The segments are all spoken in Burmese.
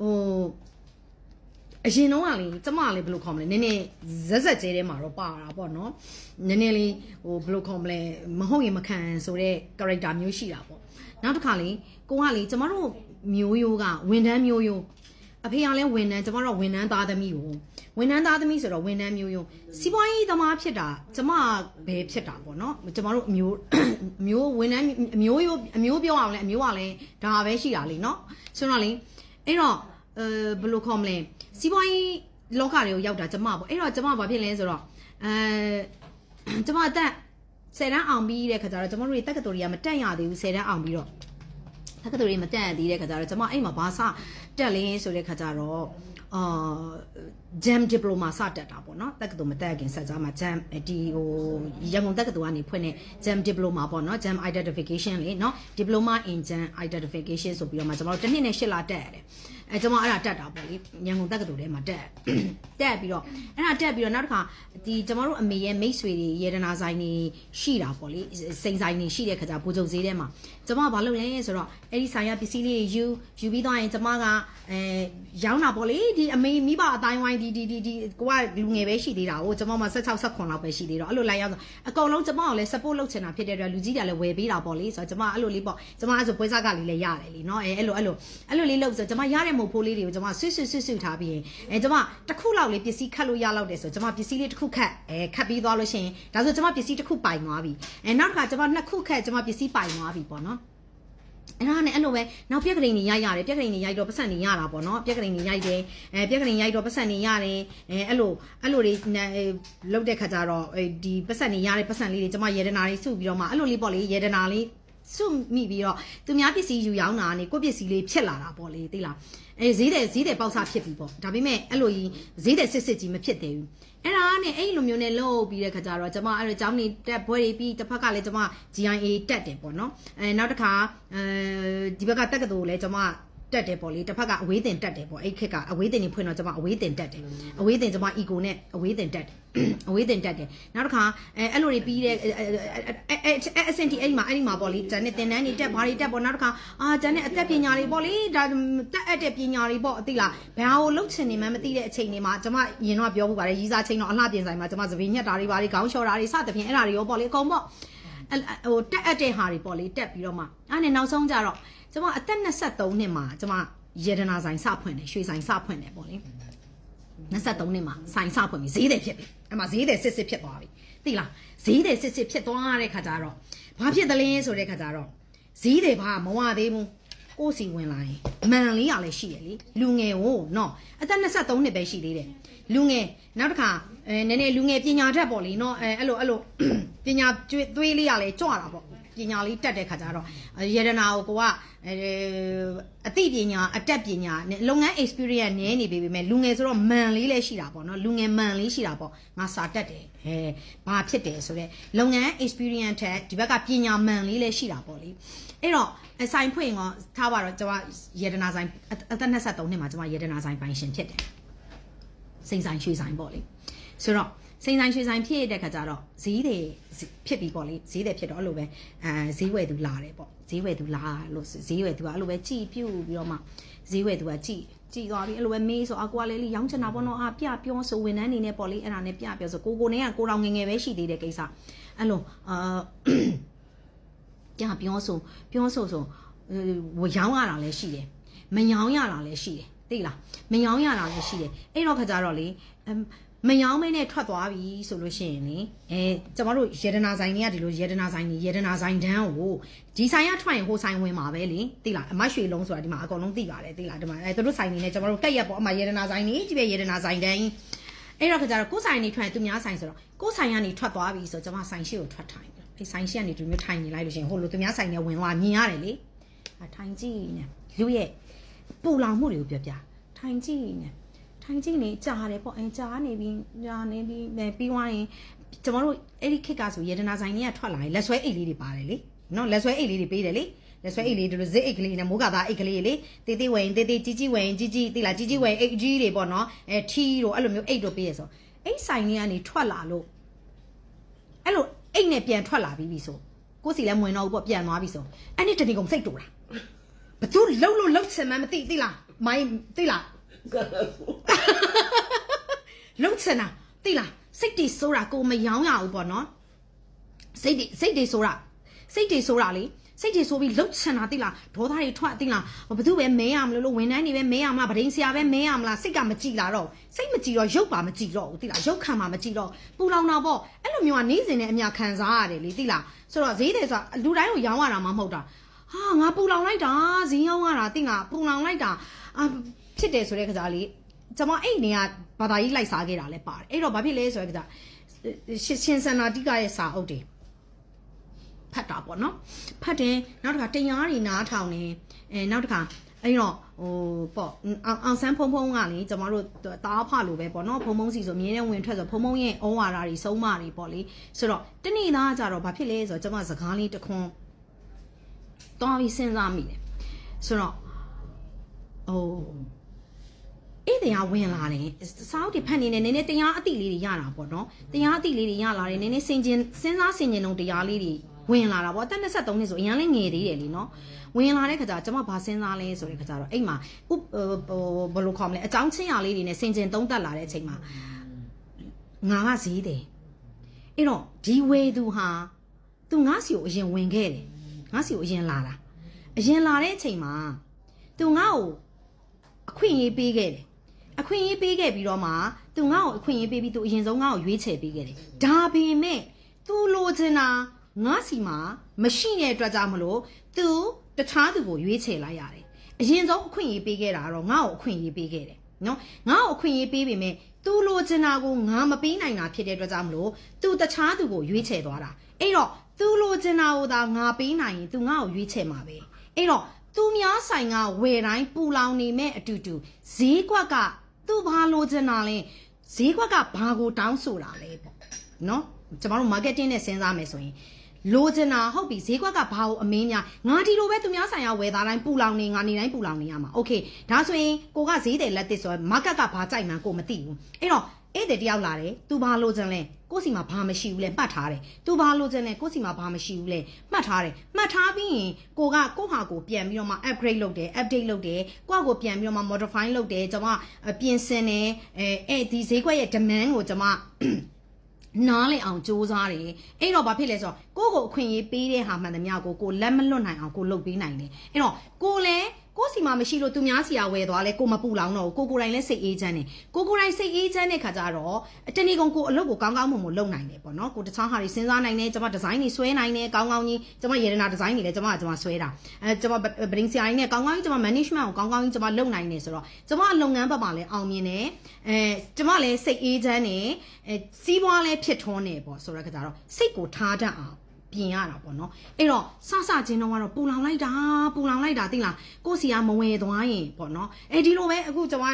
ဟိုအရင်တော့ကလေကျမလေးဘယ်လိုခေါ်မလဲနည်းနည်းဇက်ဇက်ကျဲထဲမှာတော့ပါတာပေါ့နော်နည်းနည်းလေးဟိုဘယ်လိုခေါ်မလဲမဟုတ်ရင်မခံဆိုတဲ့ character မျိုးရှိတာပေါ့နောက်တစ်ခါလေကိုကလေကျမတို့မျိုးရိုးကဝန်ထမ်းမျိုးရိုးအဖေကလည်းဝန်ထမ်းကျမတို့ကဝန်ထမ်းသားသမီးကိုဝန်ထမ်းသားသမီးဆိုတော့ဝန်ထမ်းမျိုးရိုးစီးပွားရေးသမားဖြစ်တာကျမပဲဖြစ်တာပေါ့နော်ကျမတို့အမျိုးအမျိုးဝန်ထမ်းအမျိုးရိုးအမျိုးပြောအောင်လဲအမျိုးကလည်းဒါပဲရှိတာလေနော်ဆိုတော့လေ အဲ့တော့အဲဘယ်လိုခေါ်မလဲစီးပွားရေးလောကတွေကိုရောက်တာကျမပေါ့အဲ့တော့ကျမဘာဖြစ်လဲဆိုတော့အဲကျမအသက်10တန်းအောင်ပြီးတဲ့ခါကျတော့ကျမတို့တွေတက္ကသိုလ်တွေကမတက်ရသေးဘူး10တန်းအောင်ပြီးတော့တက္ကသိုလ်တွေမတက်ရသေးတဲ့ခါကျတော့ကျမအဲ့မှာဘာစတက်လင်းဆိုတဲ့ခါကျတော့ အာ jam diploma စတက်တာပေါ့နော်တက္ကသိုလ်မတက်ခင်ဆက်ကြားမှာ jam ဒီဟိုရန်ကုန်တက္ကသိုလ်ကနေဖွင့်တဲ့ jam diploma ပေါ့နော် jam identification လေနော် diploma in jam identification ဆိုပြီးတော့မှကျွန်တော်တို့တစ်နှစ်နဲ့ရှစ်လတက်ရတယ် အဲကျွန်မအဲ့ဒါတက်တာပေါ့လေရန်ကုန်တက္ကသိုလ်ထဲမှာတက်တက်ပြီးတော့အဲ့ဒါတက်ပြီးတော့နောက်တစ်ခါဒီကျွန်တော်တို့အမေရဲ့မိတ်ဆွေတွေရေဒနာဆိုင်တွေရှိတာပေါ့လေစိန်ဆိုင်တွေရှိတဲ့ခါကျဘူချုပ်ဈေးထဲမှာကျွန်မဘာလုပ်လဲဆိုတော့အဲ့ဒီဆိုင်ရပစ္စည်းလေးယူယူပြီးတော့ရင်ကျွန်မကအဲရောင်းတာပေါ့လေဒီအမေမိဘအတိုင်းဝိုင်းဒီဒီဒီဒီကိုကလူငယ်ပဲရှိသေးတာကိုကျွန်မမှ16 18လောက်ပဲရှိသေးတော့အဲ့လိုလိုက်ရောက်ဆိုအကောင်လုံးကျွန်မကိုလည်း support လုပ်ချင်တာဖြစ်တဲ့အတွက်လူကြီးတွေကလည်းဝယ်ပေးတာပေါ့လေဆိုတော့ကျွန်မအဲ့လိုလေးပေါ့ကျွန်မအဲ့ဆိုပွဲစားကလေးလည်းရတယ်လीเนาะအဲအဲ့လိုအဲ့လိုအဲ့လိုလေးလုပ်ဆိုကျွန်မရတဲ့ မုတ်ဖိုးလေးတွေကိုကျွန်မဆွဆွဆွဆွထားပြီးရင်အဲကျွန်မတစ်ခုလောက်လေးပစ္စည်းခတ်လို့ရလောက်တယ်ဆိုကျွန်မပစ္စည်းလေးတစ်ခုခတ်အဲခတ်ပြီးသွားလို့ရှိရင်ဒါဆိုကျွန်မပစ္စည်းတစ်ခုပိုင်သွားပြီအဲနောက်တစ်ခါကျွန်မနှစ်ခုခတ်ကျွန်မပစ္စည်းပိုင်သွားပြီပေါ့နော်အဲ့ဒါနဲ့အဲ့လိုပဲနောက်ပြက်ကလေးနေရိုက်ရတယ်ပြက်ကလေးနေရိုက်တော့ပတ်စံနေရတာပေါ့နော်ပြက်ကလေးနေရိုက်တယ်အဲပြက်ကလေးရိုက်တော့ပတ်စံနေရတယ်အဲအဲ့လိုအဲ့လိုတွေလုတ်တဲ့ခါကျတော့ဒီပတ်စံနေရတဲ့ပတ်စံလေးတွေကျွန်မရေဒနာလေးစုပြီးတော့မှအဲ့လိုလေးပေါ့လေရေဒနာလေး စုမိပြီးတော့သူများပစ္စည်းယူရောင်းတာကနေကိုယ့်ပစ္စည်းလေးဖြစ်လာတာပေါ့လေသိလားအဲဈေးတယ်ဈေးတယ်ပေါက်စားဖြစ်ပြီပေါ့ဒါပေမဲ့အဲ့လိုကြီးဈေးတယ်စစ်စစ်ကြီးမဖြစ်သေးဘူးအဲ့ဒါနဲ့အဲ့လိုမျိုးနဲ့လှုပ်ပြီးတဲ့ခါကျတော့ကျွန်မအဲ့တော့ကျောင်းနေတက်ဘွဲတွေပြီးတစ်ဖက်ကလည်းကျွန်မ GIA တက်တယ်ပေါ့နော်အဲနောက်တစ်ခါအဲဒီဘက်ကတက်ကတူလည်းကျွန်မ တက်တယ်ပေါ့လေတစ်ဖက်ကအဝေးတင်တက်တယ်ပေါ့အဲ့ခက်ကအဝေးတင်နေဖွင့်တော့ကျွန်မအဝေးတင်တက်တယ်အဝေးတင်ကျွန်မ ego နဲ့အဝေးတင်တက်တယ်အဝေးတင်တက်တယ်နောက်တစ်ခါအဲအဲ့လိုတွေပြီးတဲ့အဲအဲအစင်တီအဲ့ဒီမှာအဲ့ဒီမှာပေါ့လေဂျန်နဲ့တင်တန်းနေတက်ဘာတွေတက်ပေါ့နောက်တစ်ခါအာဂျန်နဲ့အသက်ပညာတွေပေါ့လေဒါတက်အပ်တဲ့ပညာတွေပေါ့အသိလားဘယ်ဟာကိုလှုပ်ချင်နေမှမသိတဲ့အချိန်တွေမှာကျွန်မရင်တော့ပြောဖို့ပါတယ်ရီးစားချိန်တော့အလှပြင်ဆိုင်မှာကျွန်မသပင်းညက်တာတွေဘာတွေခေါင်းလျှော်တာတွေစသဖြင့်အဲ့ဒါတွေရောပေါ့လေအကုန်ပေါ့ဟိုတက်အပ်တဲ့ဟာတွေပေါ့လေတက်ပြီးတော့မှအဲ့နဲ့နောက်ဆုံးကြတော့ ကျွန်မအသက်23နှစ်မှာကျွန်မယေဒနာဆိုင်စဖွင့်တယ်ရွှေဆိုင်စဖွင့်တယ်ပေါ့လေ23နှစ်မှာဆိုင်စဖွင့်ပြီဈေးတယ်ဖြစ်ပြီအဲ့မှာဈေးတယ်စစ်စစ်ဖြစ်သွားပြီသိလားဈေးတယ်စစ်စစ်ဖြစ်သွားတဲ့ခါကျတော့ဘာဖြစ်သလဲဆိုတဲ့ခါကျတော့ဈေးတယ်ဘာမဝသေးဘူးကိုစီဝင်လာရင်မန်လေးရလည်းရှိတယ်လေလူငယ်ဟိုနော်အသက်23နှစ်ပဲရှိသေးတယ်လူငယ်နောက်တစ်ခါအဲနည်းနည်းလူငယ်ပညာတတ်ပေါ့လေနော်အဲအဲ့လိုအဲ့လိုပညာကျွေးသွေးလေးရလည်းကြွတာပေါ့ ပညာလေးတက်တဲ့ခါကျတော့ယေဒနာကိုကိုကအသိပညာအတက်ပညာလုပ်ငန်း experience နည်းနေပြီပေမဲ့လူငယ်ဆိုတော့မန်လေးလည်းရှိတာပေါ့နော်လူငယ်မန်လေးရှိတာပေါ့ငါစာတက်တယ်ဟဲဘာဖြစ်တယ်ဆိုတော့လုပ်ငန်း experience ထက်ဒီဘက်ကပညာမန်လေးလည်းရှိတာပေါ့လေအဲ့တော့အဆိုင်ဖွင့်ရောထားပါတော့ကျွန်မယေဒနာဆိုင်အသက်23နှစ်မှာကျွန်မယေဒနာဆိုင်ပိုင်ရှင်ဖြစ်တယ်စိန်ဆိုင်ရွှေဆိုင်ပေါ့လေဆိုတော့ စိန်ဆိုင်ရွှေဆိုင်ဖြစ်တဲ့ခါကျတော့ဈေးတွေဖြစ်ပြီးပေါ့လေဈေးတွေဖြစ်တော့အဲ့လိုပဲအဲဈေးဝယ်သူလာတယ်ပေါ့ဈေးဝယ်သူလာလို့ဈေးဝယ်သူကအဲ့လိုပဲကြည်ပြုတ်ပြီးတော့မှဈေးဝယ်သူကကြည်ကြည်သွားပြီးအဲ့လိုပဲမေးဆိုအကွာလေးလေးရောင်းချင်တာပေါ့နော်အပြပြောဆိုဝန်ထမ်းနေနဲ့ပေါ့လေအဲ့ဒါနဲ့ပြပြောဆိုကိုကိုနဲ့ကကိုတော်ငငယ်ပဲရှိသေးတဲ့ကိစ္စအဲ့လိုအာပြပြောဆိုပြောဆိုဆိုဝရောင်းရတာလည်းရှိတယ်မရောင်းရတာလည်းရှိတယ် သိလားမရောင်းရတာလည်းရှိတယ်အဲ့တော့ခါကြတော့လေမယောင်းမဲနဲ့ထွက်သွားပြီဆိုလို့ရှိရင်လေအဲကျမတို့ယေဒနာဆိုင်တွေကဒီလိုယေဒနာဆိုင်တွေယေဒနာဆိုင်တန်းကိုဒီဆိုင်ကထွက်ရင်ဟိုဆိုင်ဝင်မှာပဲလေသိလားအမရွှေလုံးဆိုတာဒီမှာအကုန်လုံးသိပါတယ်သိလားဒီမှာအဲတို့ဆိုင်နေနဲ့ကျမတို့ကက်ရက်ပေါ့အမယေဒနာဆိုင်နေကြည့်ပဲယေဒနာဆိုင်တန်းအဲ့တော့ခကြတော့ကိုဆိုင်နေထွက်သူများဆိုင်ဆိုတော့ကိုဆိုင်ကနေထွက်သွားပြီဆိုကျမဆိုင်ရှိကိုထွက်ထိုင်ပြီအဲဆိုင်ရှိကနေဒီမျိုးထိုင်နေလိုက်လို့ရှိရင်ဟိုလိုသူများဆိုင်နဲ့ဝင်သွားမြင်ရတယ်လေအထိုင်ကြည့်နေလူရဲ့ ပူလောင်မှုတွေကိုပြောပြထိုင်ကြည့်နေထိုင်ကြည့်နေကြာတယ်ပေါ့အဲကြာနေပြီးကြာနေပြီးပြီးသွားရင်ကျမတို့အဲ့ဒီခက်ကဆိုရေဒနာဆိုင်တွေကထွက်လာရင်လက်ဆွဲအိတ်လေးတွေပါတယ်လေနော်လက်ဆွဲအိတ်လေးတွေပေးတယ်လေလက်ဆွဲအိတ်လေးတို့ဇစ်အိတ်ကလေးနဲ့မိုးကသားအိတ်ကလေးလေတေးသေးဝရင်တေးသေးကြီးကြီးဝရင်ကြီးကြီးတိလားကြီးကြီးဝရင်အိတ်ကြီးတွေပေါ့နော်အဲထီတို့အဲ့လိုမျိုးအိတ်တို့ပေးရဆိုအိတ်ဆိုင်တွေကနေထွက်လာလို့အဲ့လိုအိတ်နဲ့ပြန်ထွက်လာပြီးပြီဆိုကိုစီလည်းမဝင်တော့ဘူးပေါ့ပြန်သွားပြီဆိုအဲ့ဒီတဏီကုံစိတ်တူတာ ဘသူလှုပ်လို့လှုပ်ချင်မှမသိသိလားမိုင်းသိလားလှုပ်ချင်တာသိလားစိတ်တွေဆိုတာကိုမယောင်းရဘူးပေါ့နော်စိတ်တွေစိတ်တွေဆိုတာစိတ်တွေဆိုတာလေစိတ်တွေဆိုပြီးလှုပ်ချင်တာသိလားဒေါသတွေထွက်သိလားဘသူပဲမဲရမလို့လို့ဝန်တိုင်းတွေပဲမဲရမလားဗဒိန်ဆရာပဲမဲရမလားစိတ်ကမကြည်လာတော့စိတ်မကြည်တော့ရုပ်ပါမကြည်တော့ဘူးသိလားရုပ်ခံပါမကြည်တော့ပူလောင်တာပေါ့အဲ့လိုမျိုးကနေစဉ်နဲ့အများခံစားရတယ်လေသိလားဆိုတော့ဈေးတယ်ဆိုတာလူတိုင်းကိုရောင်းရတာမှမဟုတ်တာ ဟာငါပူလောင်လိုက်တာဈေးရောင်းရတာသိလားပူလောင်လိုက်တာအာဖြစ်တယ်ဆိုတဲ့ခစားလေးကျွန်မအဲ့နေကဘာသာကြီးလိုက်စားခဲ့တာလည်းပါတယ်အဲ့တော့ဘာဖြစ်လဲဆိုတော့ကရှင်ရှင်စန္နာတိကရဲ့စာအုပ်တွေဖတ်တာပေါ့နော်ဖတ်တယ်နောက်တစ်ခါတရားတွေနားထောင်နေအဲနောက်တစ်ခါအဲ့တော့ဟိုပေါ့အောင်အောင်ဆန်းဖုံဖုံကလေကျမတို့တားဖလို့ပဲပေါ့နော်ဖုံဖုံစီဆိုမြင်းနဲ့ဝင်ထွက်ဆိုဖုံဖုံရဲ့ဩဝါဒတွေဆုံးမတွေပေါ့လေဆိုတော့တနေ့သားကြတော့ဘာဖြစ်လဲဆိုတော့ကျမစကားလေးတစ်ခွန်း တောင်းပြီးစဉ်းစားမိတယ်ဆိုတော့ဟိုအေးတရားဝင်လာတယ်စာအုပ်တွေဖတ်နေနေနည်းနည်းတရားအတိလေးတွေရတာပေါ့နော်တရားအတိလေးတွေရလာတယ်နည်းနည်းစင်ကျင်စဉ်းစားစင်ကျင်တော့တရားလေးတွေဝင်လာတာပေါ့အသက်23နှစ်ဆိုအရင်လည်းငယ်သေးတယ်လीနော်ဝင်လာတဲ့ခါကျကျွန်မဘာစဉ်းစားလဲဆိုတဲ့ခါကျတော့အိမ်မှာဥပဘယ်လိုခေါ်မလဲအကြောင်းချင်းရာလေးတွေနဲ့စင်ကျင်သုံးသက်လာတဲ့အချိန်မှာငါကဈေးတယ်အဲ့တော့ဒီဝေသူဟာသူငါစီကိုအရင်ဝင်ခဲ့တယ် ငါစီကိုအရင်လာတာအရင်လာတဲ့အချိန်မှာသူငါ့ကိုအခွင့်အရေးပေးခဲ့တယ်အခွင့်အရေးပေးခဲ့ပြီးတော့မှသူငါ့ကိုအခွင့်အရေးပေးပြီးသူအရင်ဆုံးငါ့ကိုရွေးချယ်ပေးခဲ့တယ်။ဒါပေမဲ့သူလိုချင်တာငါစီမှာမရှိတဲ့အတွက်ကြောင့်မလို့သူတခြားသူကိုရွေးချယ်လိုက်ရတယ်။အရင်ဆုံးအခွင့်အရေးပေးခဲ့တာကတော့ငါ့ကိုအခွင့်အရေးပေးခဲ့တယ်နော်။ငါ့ကိုအခွင့်အရေးပေးပေမဲ့ သူလိုချင်တာကိုငါမပေးနိုင်တာဖြစ်တဲ့အတွက်ကြောင့်မလို့သူတခြားသူကိုရွေးချယ်သွားတာ။အဲ့တော့သူလိုချင်တာကိုသာငါပေးနိုင်ရင်သူငါ့ကိုရွေးချယ်မှာပဲ။အဲ့တော့သူများဆိုင်ကဝယ်တိုင်းပူလောင်နေမဲ့အတူတူဈေးကွက်ကသူဘာလိုချင်တာလဲဈေးကွက်ကဘာကိုတောင်းဆိုတာလဲပေါ့နော်ကျမတို့ marketing နဲ့စဉ်းစားမယ်ဆိုရင် လိုချင်တာဟုတ်ပြီဈေးကွက်ကဘာကိုအမင်းများငါဒီလိုပဲသူများဆိုင်ရာဝယ်သားတိုင်းပူလောင်နေငါနေတိုင်းပူလောင်နေရမှာโอเคဒါဆိုရင်ကိုကဈေးတယ်လက်တစ်ဆိုရင် market ကဘာကြိုက်မှန်းကိုမသိဘူးအဲ့တော့အဲ့တဲ့တယောက်လာတယ်သူဘာလိုချင်လဲကိုယ့်စီမှာဘာမရှိဘူးလဲမှတ်ထားတယ်သူဘာလိုချင်လဲကိုယ့်စီမှာဘာမရှိဘူးလဲမှတ်ထားတယ်မှတ်ထားပြီးရင်ကိုကကိုယ့်ဟာကိုပြန်ပြီးတော့မှ upgrade လုပ်တယ် update လုပ်တယ်ကိုယ့်ဟာကိုပြန်ပြီးတော့မှ modify လုပ်တယ်ကျွန်မပြင်ဆင်တယ်အဲအဲ့ဒီဈေးကွက်ရဲ့ demand ကိုကျွန်မ နားလည်အောင်စူးစမ်းတယ်အဲ့တော့ဘာဖြစ်လဲဆိုတော့ကိုယ့်ကိုအခွင့်အရေးပေးတဲ့ဟာမှန်သမျှကိုကိုလက်မလွတ်နိုင်အောင်ကိုလုပ်ပေးနိုင်တယ်အဲ့တော့ကိုလည်း ကိုစီမှာမရှိလို့သူများစီယာဝယ်သွားလဲကိုမပူလောင်တော့ဘူးကိုကိုယ်တိုင်လည်းစိတ်အေးချမ်းတယ်ကိုကိုယ်တိုင်စိတ်အေးချမ်းတဲ့ခါကျတော့တနေ့ကုန်ကိုအလုပ်ကိုကောင်းကောင်းမွန်မွန်လုပ်နိုင်တယ်ပေါ့နော်ကိုတခြားဟာတွေစဉ်းစားနိုင်တယ်ကျွန်မဒီဇိုင်းတွေဆွဲနိုင်တယ်ကောင်းကောင်းကြီးကျွန်မရေဒနာဒီဇိုင်းတွေလည်းကျွန်မကကျွန်မဆွဲတာအဲကျွန်မဗဒင်းစီယာကြီးနဲ့ကောင်းကောင်းကြီးကျွန်မ management ကိုကောင်းကောင်းကြီးကျွန်မလုပ်နိုင်တယ်ဆိုတော့ကျွန်မလုပ်ငန်းဘက်မှာလည်းအောင်မြင်တယ်အဲကျွန်မလည်းစိတ်အေးချမ်းတယ်အဲစီးပွားလည်းဖြစ်ထွန်းတယ်ပေါ့ဆိုတော့ခါကျတော့စိတ်ကိုထားတတ်အောင် ပြင်ရတာပေါ့နော်အဲ့တော့စစချင်းတော့ကတော့ပူလောင်လိုက်တာပူလောင်လိုက်တာသိလားကိုယ့်စီကမဝယ်သွားရင်ပေါ့နော်အဲ့ဒီလိုပဲအခုကျွန်မ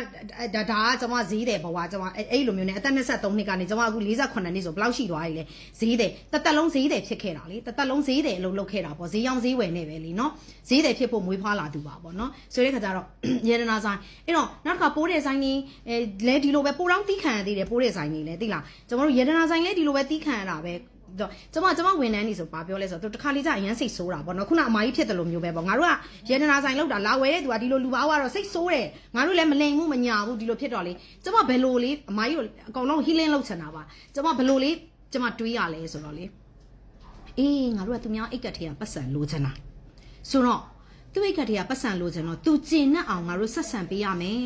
ဒါဒါကကျွန်မဈေးတယ်ဘဝကျွန်မအဲ့အဲ့လိုမျိုးနဲ့အသက်23နှစ်ကနေကျွန်မအခု48နှစ်ဆိုဘယ်လောက်ရှိသွားပြီလဲဈေးတယ်တသက်လုံးဈေးတယ်ဖြစ်ခဲ့တာလေတသက်လုံးဈေးတယ်အလုပ်လုပ်ခဲ့တာပေါ့ဈေးရောင်းဈေးဝယ်နေပဲလीနော်ဈေးတယ်ဖြစ်ဖို့မွေးဖွားလာသူပါပေါ့နော်ဆိုတဲ့ခါကျတော့ရေဒနာဆိုင်အဲ့တော့နောက်တစ်ခါပိုးတဲ့ဆိုင်နေအဲလဲဒီလိုပဲပိုးတောင်းတီးခံရသေးတယ်ပိုးတဲ့ဆိုင်နေလဲသိလားကျွန်တော်တို့ရေဒနာဆိုင်လဲဒီလိုပဲတီးခံရတာပဲတော့ ကျမကျမဝန်ထမ်းနေဆိုဘာပြောလဲဆိုတော့သူတစ်ခါလေးကျအရန်စိတ်ဆိုးတာပေါ့နော်ခုနအမကြီးဖြစ်တယ်လို့မျိုးပဲပေါ့ငါတို့ကရေနနာဆိုင်လောက်တာလာဝဲတဲ့သူကဒီလိုလူပါကတော့စိတ်ဆိုးတယ်ငါတို့လည်းမလိမ်ဘူးမညာဘူးဒီလိုဖြစ်တော့လေကျမဘယ်လိုလေးအမကြီးကိုအကောင်လုံး healing လုပ်ချင်တာပါကျမဘယ်လိုလေးကျမတွေးရလဲဆိုတော့လေအေးငါတို့ကသူများအိတ်ကတ်ထဲကပတ်စံလိုချင်တာဆိုတော့သူ့အိတ်ကတ်ထဲကပတ်စံလိုချင်တော့သူကျင်နဲ့အောင်ငါတို့ဆက်ဆံပေးရမယ်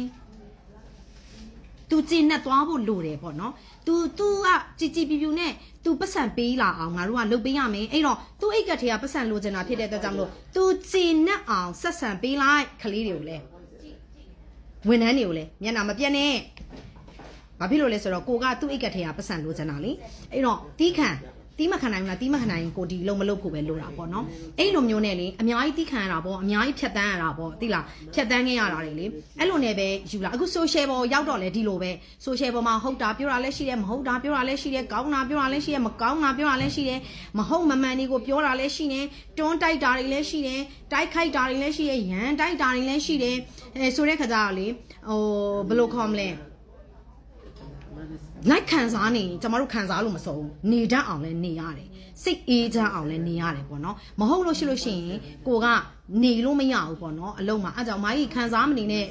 तू ကျင်းနဲ့သွားဖို့လိုတယ်ပေါ့နော် तू तू ကကြည်ကြည်ပြူပြူနဲ့ तू ပတ်စံပေးလာအောင်ငါတို့ကလုပ်ပေးရမယ်အဲ့တော့ तू အိတ်ကတ်ထဲကပတ်စံလိုချင်တာဖြစ်တဲ့အတွက်ကြောင့်မလို့ तू ကျင်းနဲ့အောင်ဆက်ဆံပေးလိုက်ခလေးတွေကိုလည်းဝန်ထမ်းတွေကိုလည်းမျက်နှာမပြတ်နဲ့ဘာဖြစ်လို့လဲဆိုတော့ကိုကသူ့အိတ်ကတ်ထဲကပတ်စံလိုချင်တာလေအဲ့တော့တီးခံ တီးမခံနိုင်ဘူးလားတီးမခံနိုင်ရင်ကိုဒီလုံးမလုပ်ဖို့ပဲလိုတာပေါ့နော်အဲ့လိုမျိုးနဲ့လေအများကြီးတီးခံရတာပေါ့အများကြီးဖြတ်တန်းရတာပေါ့သိလားဖြတ်တန်းခဲ့ရတာတွေလေအဲ့လိုနဲ့ပဲယူလာအခု social ပေါ်ရောက်တော့လေဒီလိုပဲ social ပေါ်မှာဟုတ်တာပြောတာလည်းရှိတယ်မဟုတ်တာပြောတာလည်းရှိတယ်ကောင်းတာပြောတာလည်းရှိတယ်မကောင်းတာပြောတာလည်းရှိတယ်မဟုတ်မမှန်တွေကိုပြောတာလည်းရှိတယ်တွန်းတိုက်တာတွေလည်းရှိတယ်တိုက်ခိုက်တာတွေလည်းရှိတယ်ရန်တိုက်တာတွေလည်းရှိတယ်အဲဆိုတဲ့ခါကျတော့လေဟိုဘယ်လိုခေါ်မလဲ လိုက်ခံစားနေရင်ကျမတို့ခံစားလို့မစုံဘူးနေတတ်အောင်လဲနေရတယ်စိတ်အေးချမ်းအောင်လဲနေရတယ်ပေါ့နော်မဟုတ်လို့ရှိလို့ရှိရင်ကိုကနေလို့မရဘူးပေါ့နော်အလုံးမှာအဲကြောင့်အမကြီးခံစားမနေနဲ့